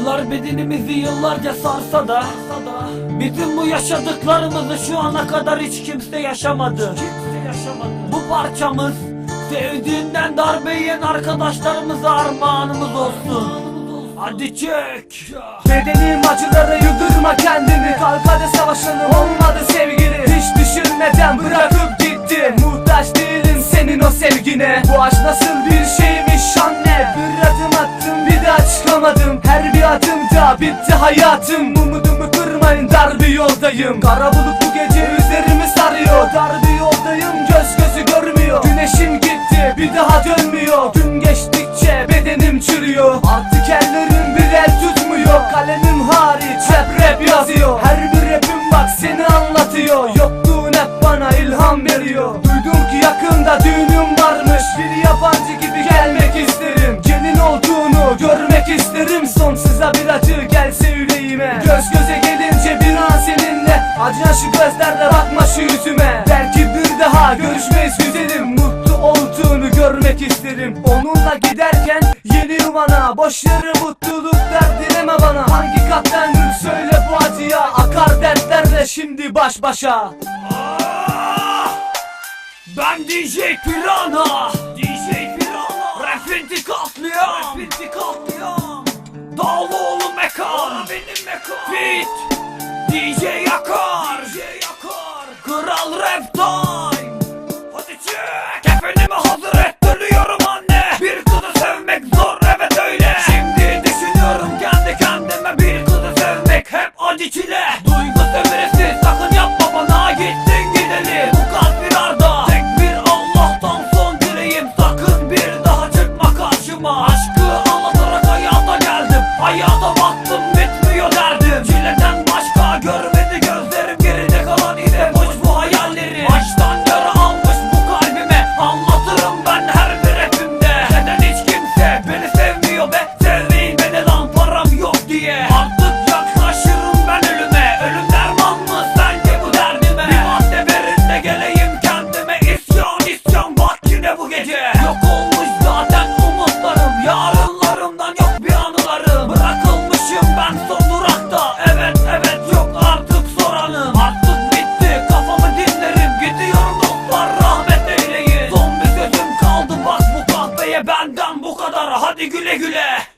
Acılar bedenimizi yıllarca sarsa da Bizim bu yaşadıklarımızı şu ana kadar hiç kimse yaşamadı. Bu parçamız Sevdiğinden darbe yiyen arkadaşlarımıza armağanımız olsun. Hadi çek Bedenim acılara yıldırma kendini Kalk hadi savaşalım olmadı sevgili bitti hayatım. Umudumu kırmayın dar bir yoldayım. Kara bulut bu gece üzerimi sarıyor. Dar bir yoldayım göz gözü görmüyor. Güneşim gitti bir daha dönmüyor. Gün geçtikçe bedenim çürüyor. Artık ellerim bir el tutmuyor. Kalemim hariç hep rap yazıyor. Her bir rapim bak seni anlatıyor. Yokluğun hep bana ilham veriyor. Duydum ki yakında düğünüm varmış. Bir yabancı gibi gelmek isterim Acıyan şu gözlerle bakma şu yüzüme. Belki bir daha görüşmeyiz güzelim. Mutlu olduğunu görmek isterim. Onunla giderken yeni yuvana Boş yere mutluluklar dileme bana. Hangi kattan gül söyle bu acıya? Akar dertlerle şimdi baş başa. Ah! Ben DJ Pirana DJ Pirana Rapinti katliam. Rapinti katliam. Dağlıoğlu mekan. Benim mekan. Fit. DJ Hayata baktım bitmiyor derdim. Çileden başka görmedi Güle güle